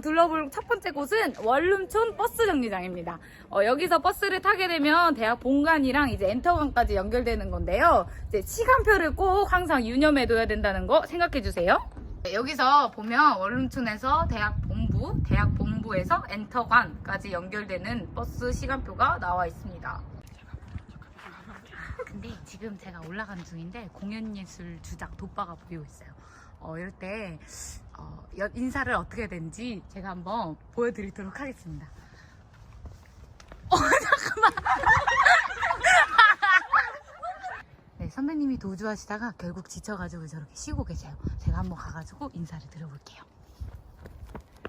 저, 저랑 둘러볼 첫 번째 곳은 원룸촌 버스 정류장입니다. 어, 여기서 버스를 타게 되면 대학 본관이랑 이제 엔터관까지 연결되는 건데요. 이제 시간표를 꼭 항상 유념해 둬야 된다는 거 생각해 주세요. 네, 여기서 보면 원룸촌에서 대학 본부, 대학 본부에서 엔터관까지 연결되는 버스 시간표가 나와 있습니다. 근데 지금 제가 올라가는 중인데 공연예술 주작 돋바가 보이고 있어요. 어, 이럴 때 어, 여- 인사를 어떻게 해야 되는지 제가 한번 보여드리도록 하겠습니다. 어, 잠깐만. 네, 선배님이 도주하시다가 결국 지쳐가지고 저렇게 쉬고 계세요. 제가 한번 가가지고 인사를 드려볼게요.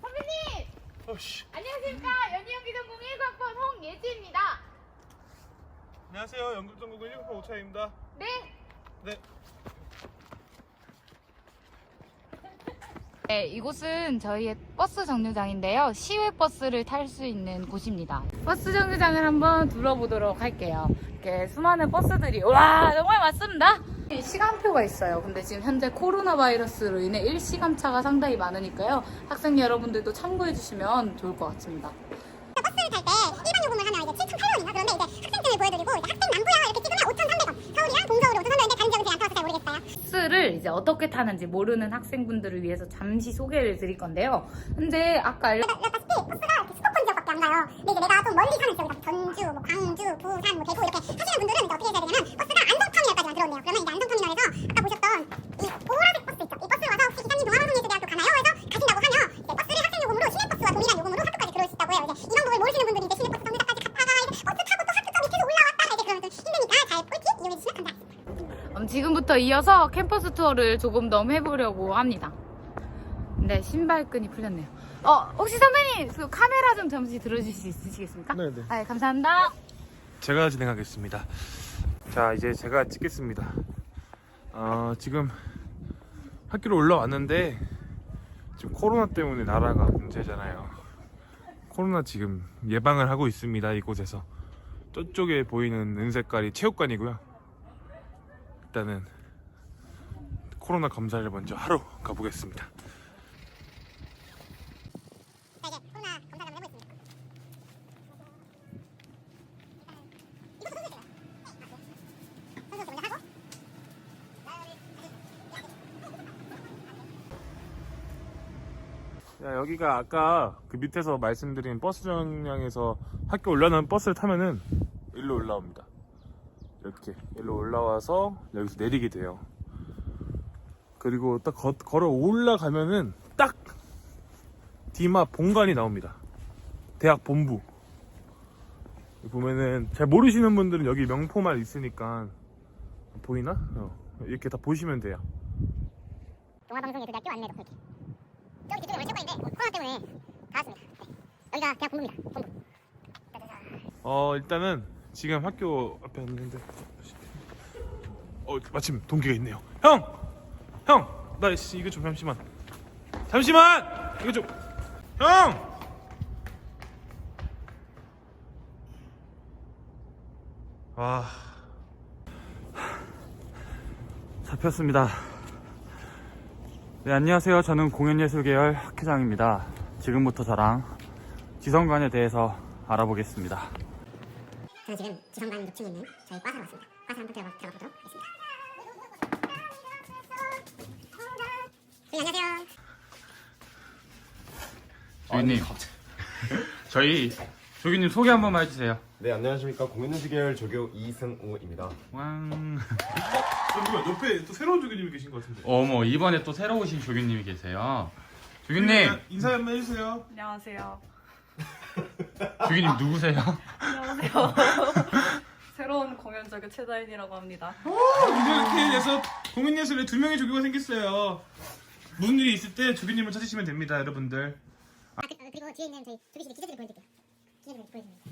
선배님! 어씨. 안녕하십니까. 연희연기 전공 1학번 홍예지입니다. 안녕하세요. 연극전국은 1급 오차입니다. 네. 네. 네, 이곳은 저희의 버스 정류장인데요. 시외 버스를 탈 수 있는 곳입니다. 버스 정류장을 한번 둘러보도록 할게요. 이렇게 수많은 버스들이 와 정말 많습니다. 시간표가 있어요. 근데 지금 현재 코로나 바이러스로 인해 일시간 차가 상당히 많으니까요. 학생 여러분들도 참고해 주시면 좋을 것 같습니다. 버스를 탈 때 일반 요금을 하면 이제 7,800원인가 그런데 이제 학생증을 보여드리고 이제 학생 남부야 이렇게 찍으면 5,300원 서울이랑 버스를 이제 어떻게 타는지 모르는 학생분들을 위해서 잠시 소개를 드릴 건데요. 현재 아까 알려 알다시피 버스가 이렇게 수도권 지역밖에 안 가요. 근데 이제 내가 좀 멀리 사는 지역 전주, 뭐 광주, 부산, 뭐 대구 이렇게 하시는 분들은 이제 어떻게 해야 되냐면 버스가 안성터미널까지만 들어온대요. 그러면 이제 안성터미널에서 아까 보셨던 음, 지금부터 이어서 캠퍼스 투어를 조금 더 해보려고 합니다. 근데 신발끈이 풀렸네요. 어, 혹시 선배님 그 카메라 좀 잠시 들어주실 수 있으시겠습니까? 네네. 아, 예, 감사합니다. 제가 진행하겠습니다. 자, 이제 제가 찍겠습니다. 어, 지금 학교로 올라왔는데 지금 코로나 때문에 나라가 문제잖아요. 코로나 지금 예방을 하고 있습니다. 이곳에서 저쪽에 보이는 은색깔이 체육관이고요. 일단은 코로나 검사를 먼저 하러 가보겠습니다. 여기가 아까 그 밑에서 말씀드린 버스 정류장에서 학교 올라오는 버스를 타면은 일로 올라옵니다. 이렇게 일로 올라와서 여기서 내리게 돼요. 그리고 딱 거- 걸어 올라가면은 딱 디마 본관이 나옵니다. 대학 본부. 보면은 잘 모르시는 분들은 여기 명포만 있으니까 보이나? 어, 이렇게 다 보시면 돼요. 동아방송예술대학교 안내도 이렇게. 저기 뒤쪽에 원래 체육관인데 코로나 때문에 다 왔습니다. 네. 여기가 대학 본부입니다. 본부. 어 일단은 지금 학교 앞에 왔는데 어 마침 동기가 있네요 형! 형! 나 씨, 이거 좀 잠시만 잠시만! 이거 좀 형! 와 잡혔습니다 네 안녕하세요 저는 공연예술계열 학회장입니다 지금부터 저랑 지성관에 대해서 알아보겠습니다 저는 지금 지성관 6층에 있는 저희 과사로 왔습니다. 과사 한번 들어가, 들어가 보도록 하겠습니다. 네, 안녕하세요. 조기님 저희 조기님 소개 한 번만 해주세요 네 안녕하십니까 공연연수 계열 조교 이승우입니다. 왕 누가 옆에 또 새로운 조교님이 계신 것 같은데 어머 이번에 또 새로 오신 조기님이 계세요 조기님 인사 한번 해주세요 안녕하세요. 조기님 누구세요? 안녕하세요. 새로운 공연적의 최다인이라고 합니다. 이렇게 해서 공연예술에 두 명의 조교가 생겼어요 무슨 일이 있을 때 조교님을 찾으시면 됩니다 여러분들 아, 그, 어, 그리고 뒤에 있는 저희 조기실의 기자들이 보여드릴게요. 기자들이 보여드립니다.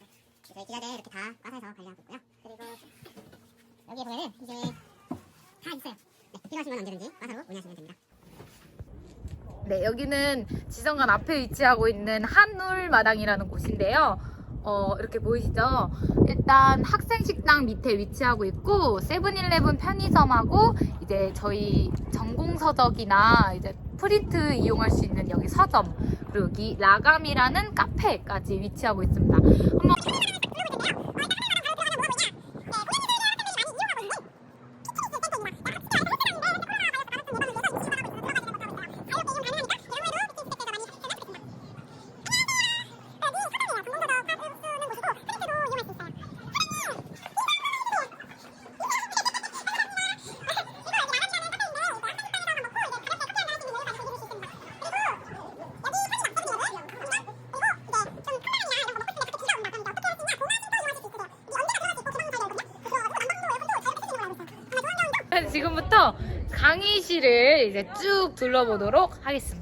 네, 저희 기자들 이렇게 다 과사에서 관리하고 있고요. 그리고 여기에 보면은 이제 다 있어요. 네, 필요하신 건 언제든지 과사로 문의하시면 됩니다. 네, 여기는 지성관 앞에 위치하고 있는 한울 마당이라는 곳인데요. 어, 이렇게 보이시죠? 일단 학생식당 밑에 위치하고 있고 세븐일레븐 편의점하고 이제 저희 전공서적이나 이제 프린트 이용할 수 있는 여기 서점 그리고 여기 라감이라는 카페까지 위치하고 있습니다. 한번 강의실을 이제 쭉 둘러보도록 하겠습니다.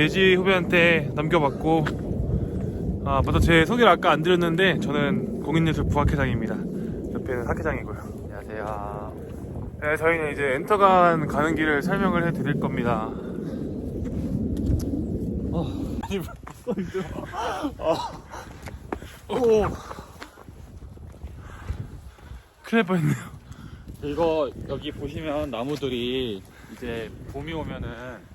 예지 후배한테 남겨봤고 아 맞다. 제 소개를 아까 안 드렸는데 저는 공인예술 부학회장입니다. 옆에는 학회장이고요. 안녕하세요. 네, 저희는 이제 엔터간 가는 길을 설명을 해드릴 겁니다. 어. 아, 어. 큰일 날 뻔했네요. 이거 여기 보시면 나무들이 이제 봄이 오면은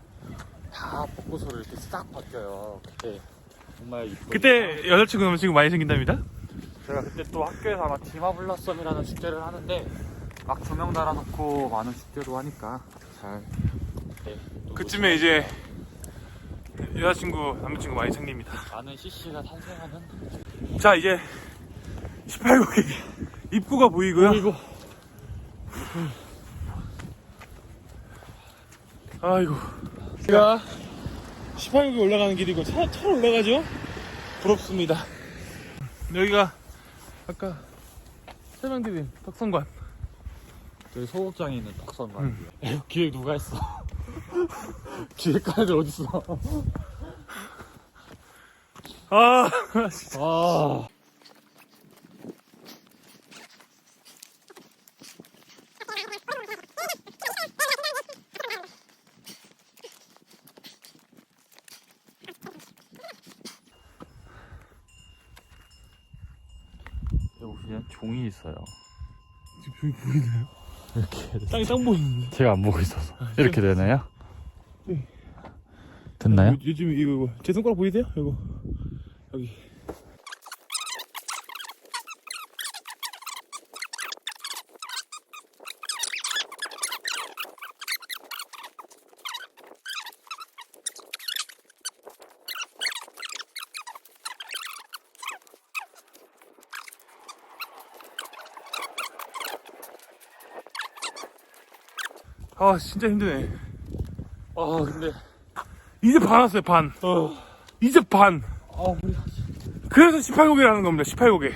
다 벚꽃으로 이렇게 싹 바뀌어요. 그때 정말 이쁘 그때 여자친구는 지금 많이 생긴답니다. 제가 그때 또 학교에서 아마 디마블라썸이라는 축제를 하는데 막 두 명 달아놓고 많은 축제로 하니까 잘 네, 그쯤에 이제 여자친구 남자친구 많이 생깁니다. 많은 CC가 탄생하는 자 이제 18곡의 입구가 보이고요. 아이고. 아이고. 제가 18국에 올라가는 길이고 차, 차로 올라가죠? 부럽습니다. 여기가 아까 설명드린 덕성관. 저기 소극장에 있는 덕선관. 음. 에휴, 기획 누가 했어? 기획관 애들 어딨어? 아, 진짜. 아. 여기 보시면 종이 있어요. 지금 여기 보이나요? 이렇게 땅이 땅 보이는데. 제가 안 보고 있어서 이렇게 되나요? 네. 됐나요? 요, 요즘 이거, 이거 제 손가락 보이세요? 이거 여기. 아 진짜 힘드네. 아 근데 이제 반 왔어요 반. 이제 반. 아 우리 그래서 18곡이라는 겁니다. 18곡에.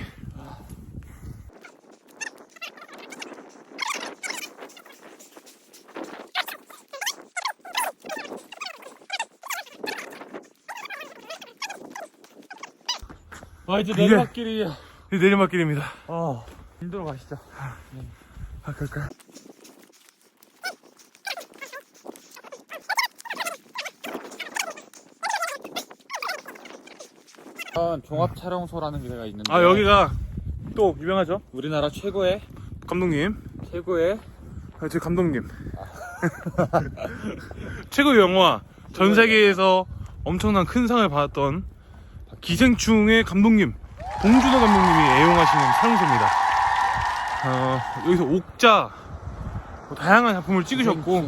아 이제 이게- 내리막길이야. 이 내리막길입니다. 아 힘들어 가시죠. 아 그럴까요? 종합 촬영소라는 데가 있는데 아 여기가 또 유명하죠? 우리나라 최고의 감독님. 최고의 아, 제 감독님. 최고 영화 전 세계에서 엄청난 큰 상을 받았던 기생충의 감독님 봉준호 감독님이 애용하시는 촬영소입니다. 어, 여기서 옥자 뭐 다양한 작품을 찍으셨고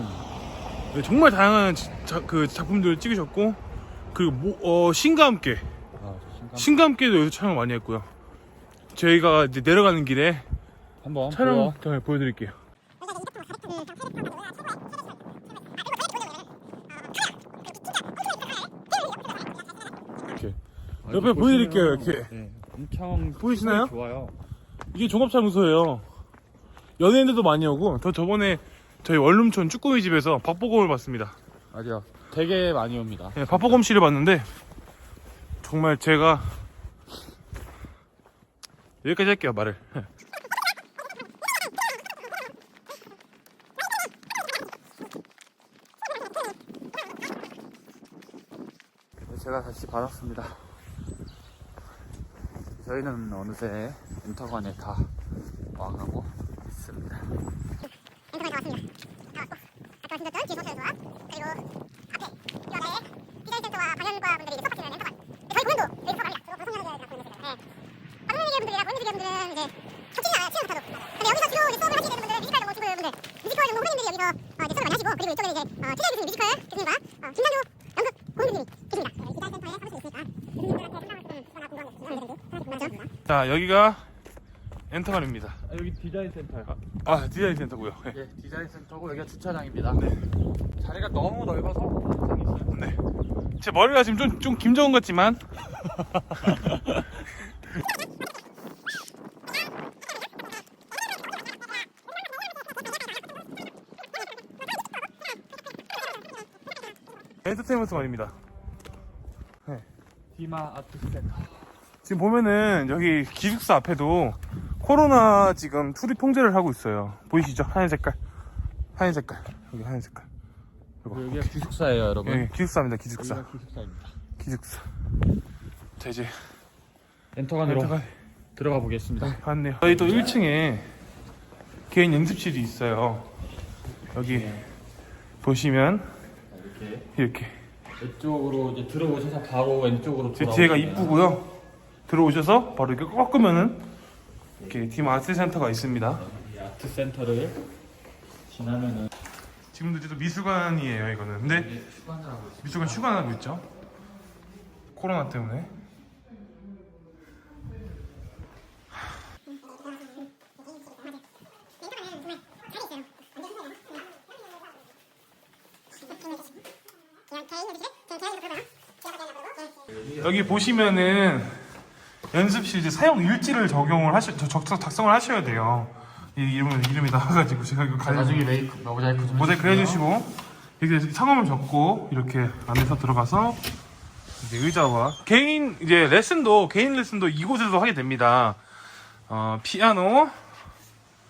네, 정말 다양한 지- 자- 그 작품들을 찍으셨고 그리고 모- 어, 신과 함께 아, 신감- 신과 함께도 여기서 촬영 많이 했고요. 저희가 이제 내려가는 길에 한번 촬영 보여. 잘 보여드릴게요. 이렇게 아, 옆에 보여드릴게요, 이렇게. 네, 엄청 보이시나요? 좋아요. 이게 종합사무소예요. 연예인들도 많이 오고 저 저번에 저희 원룸촌 쭈꾸미 집에서 박보검을 봤습니다. 맞아. 되게 많이 옵니다. 네, 박보검 씨를 봤는데 정말 제가 여기까지 할게요 말을. 네, 제가 다시 받았습니다. 저희는 어느새 인터관에 다 와가고 있습니다. 엔터가 왔습니다. 다 왔고 아까 말씀드렸던 기소설조합 그리고 앞에 이 아래에 디자인센터와 관련과 분들이 이제 서포트는 엔터관 저희 공연도 여기서 갑니다. 주로 방송연예계랑 공연했어요. 네. 방송연예계 분들이랑 공연주계 분들은 이제 겹치지 않아요. 체험 같아도. 근데 여기서 주로 이제 수업을 하시게 되는 분들은 뮤지컬 전공 친구분들 뮤지컬 전공 후배님들이 여기서 어, 이제 수업을 많이 하시고 그리고 이쪽에는 이제 어, 최재 교수님 뮤지컬 교수님과 어, 김남규 연극 공연분들이 계십니다. 네, 사무실이 있으니까 교수님들한테 상담을 게? 자 여기가 엔터관입니다. 아, 여기 디자인 센터 요. 아 디자인 센터고요. 네. 예, 디자인 센터고 여기가 주차장입니다. 자리가 너무 넓어서. 네. 제 머리가 지금 좀, 좀 김정은 같지만 엔터테인먼트 말입니다. 디마 아트 센터. 지금 보면은 여기 기숙사 앞에도 코로나 지금 출입 통제를 하고 있어요. 보이시죠? 하얀 색깔. 하얀 색깔. 여기 하얀 색깔. 이거. 여기가 기숙사예요, 여러분. 예, 기숙사입니다. 기숙사. 여기가 기숙사입니다. 기숙사. 자 이제 엔터관으로 엔터관 들어가 보겠습니다. 네, 봤네요. 저희 또 1층에 개인 연습실이 있어요. 여기 보시면 이렇게 이렇게 이쪽으로 이제 들어오셔서 바로 왼쪽으로 제 뒤에가 이쁘고요. 들어오셔서 바로 이렇게 꺾으면은 이렇게 팀 아트 센터가 있습니다. 이 아트 센터를 지나면은 지금도 이제 또 미술관이에요 이거는. 근데 이게 휴관을 하고 있습니다. 미술관 휴관하고 있죠. 코로나 때문에. 여기 보시면은 연습실 이제 사용 일지를 적용을 하시 저- 적- 작성을 하셔야 돼요. 이 이름은 이름이 나와가지고 제가 이거 가려 나중에 메이크 모자이크 좀 모자이크 해주시고 이렇게 성함을 적고 이렇게 안에서 들어가서 이제 의자와 개인 이제 레슨도 개인 레슨도 이곳에서 하게 됩니다. 어 피아노.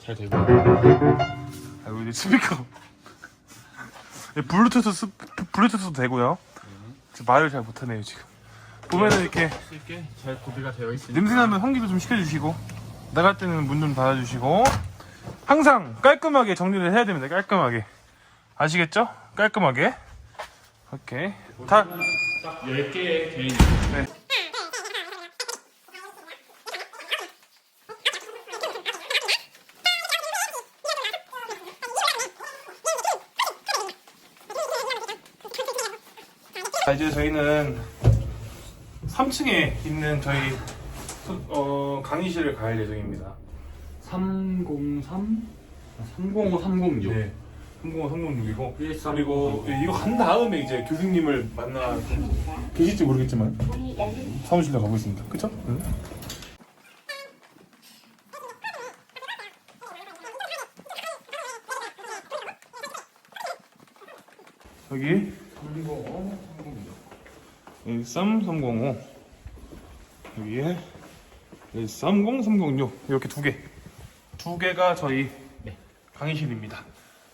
잘 되고. 아이고 이제 스피커. 예, 블루투스 스- 블루투스도 되고요. 지금 말을 잘 못하네요 지금. 보면은 이렇게 쉽게 잘 구비가 되어 있으니까 냄새 나면 환기도 좀 시켜주시고 나갈 때는 문 좀 닫아주시고 항상 깔끔하게 정리를 해야 됩니다. 깔끔하게 아시겠죠? 깔끔하게 오케이 다 딱 10개의 개인 자, 이제 저희는 3층에 있는 저희 수- 어, 강의실을 갈 예정입니다. 303 305 306 네. 305, 306이고 예, 그리고 이거 간 다음에 이제 교수님을 만나 계실지 모르겠지만 사무실로 가보겠습니다. 그쵸? 응? 여기 305, 306 13, 305 여기에 30, 306 이렇게 두 개. 두 개가 저희 강의실입니다.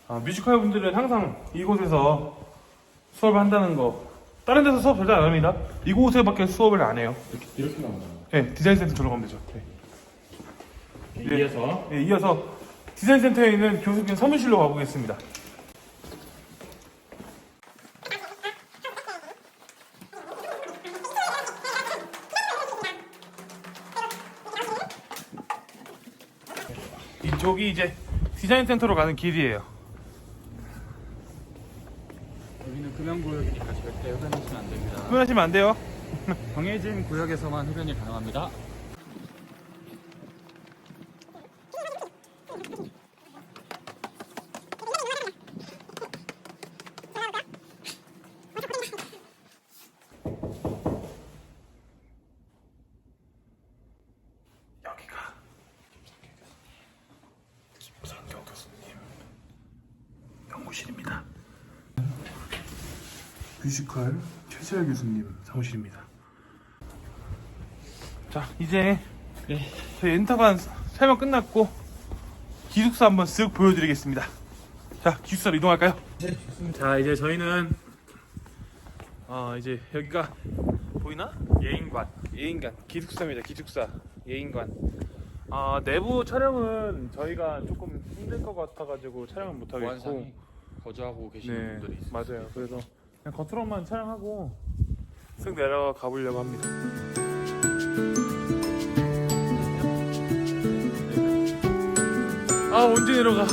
아, 뮤지컬 분들은 항상 이곳에서 수업을 한다는 거 다른 데서 수업 절대 안 합니다. 이곳에밖에 수업을 안 해요. 이렇게 나오잖아 네, 디자인 센터 들어가면 되죠. 네. 이어서 네, 이어서 디자인 센터에 있는 교수님 사무실로 가보겠습니다. 이쪽이 이제 디자인 센터로 가는 길이에요. 여기는 금연구역이니까 절대 흡연하시면 안 됩니다 흡연하시면 안 돼요. 정해진 구역에서만 흡연이 가능합니다 여기가 김상경 교수님 연구실입니다. 뮤지컬 최세열 교수님 사무실입니다. 자 이제 저희 엔터관 설명 끝났고 기숙사 한번 쓱 보여드리겠습니다. 자 기숙사로 이동할까요? 자 이제 저희는 어 이제 여기가 보이나? 예인관. 예인관. 기숙사입니다 기숙사. 예인관. 아 내부 촬영은 저희가 조금 힘들 것 같아가지고 촬영을 못 하겠고. 보안상이 거주하고 계시는 네 분들이 있어요 맞아요. 그래서 그냥 겉으로만 촬영하고 쓱 내려가 가보려고 합니다. 아 언제 내려가